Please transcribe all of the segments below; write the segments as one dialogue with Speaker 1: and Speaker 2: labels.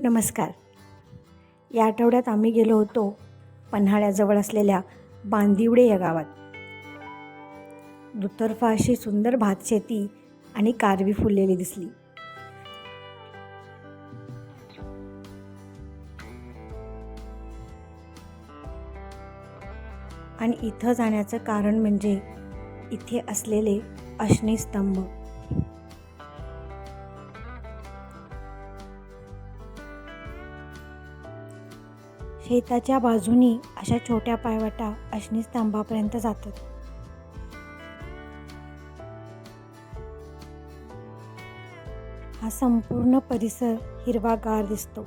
Speaker 1: नमस्कार. या आठवड्यात आम्ही गेलो होतो पन्हाळ्याजवळ असलेल्या बांदिवडे या गावात. दुतर्फा अशी सुंदर भातशेती आणि कारवी फुललेली दिसली. आणि इथं जाण्याचं कारण म्हणजे इथे असलेले अश्नी स्तंभ शेताच्या बाजूनी अशा छोट्या पायवाटा अशनी स्तंभापर्यंत जातात. हा संपूर्ण परिसर हिरवागार दिसतो.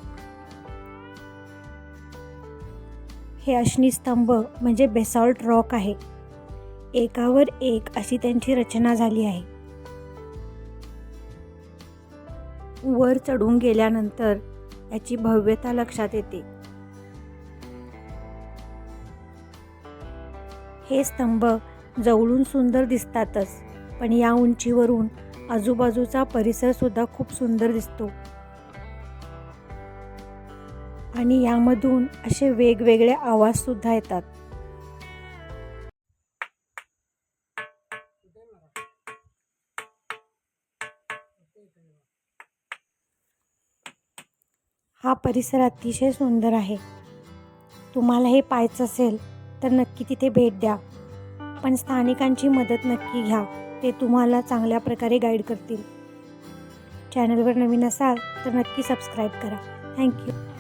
Speaker 1: हे अशनी स्तंभ म्हणजे बेसॉल्ट रॉक आहे. एकावर एक अशी त्यांची रचना झाली आहे. वर चढून गेल्यानंतर याची भव्यता लक्षात येते. हे स्तंभ जवळून सुंदर दिसतातच पण या उंचीवरून आजूबाजूचा परिसर सुद्धा खूप सुंदर दिसतो. आणि यामधून असे वेगवेगळे आवाज सुद्धा येतात. हा परिसर अतिशय सुंदर आहे. तुम्हाला हे पाहायचं असेल तर नक्की तिथे भेट द्या. पण स्थानिकांची मदत नक्की घ्या. ते तुम्हाला चांगल्या प्रकारे गाईड करतील. चॅनलवर नवीन असाल तर नक्की सबस्क्राईब करा. थँक्यू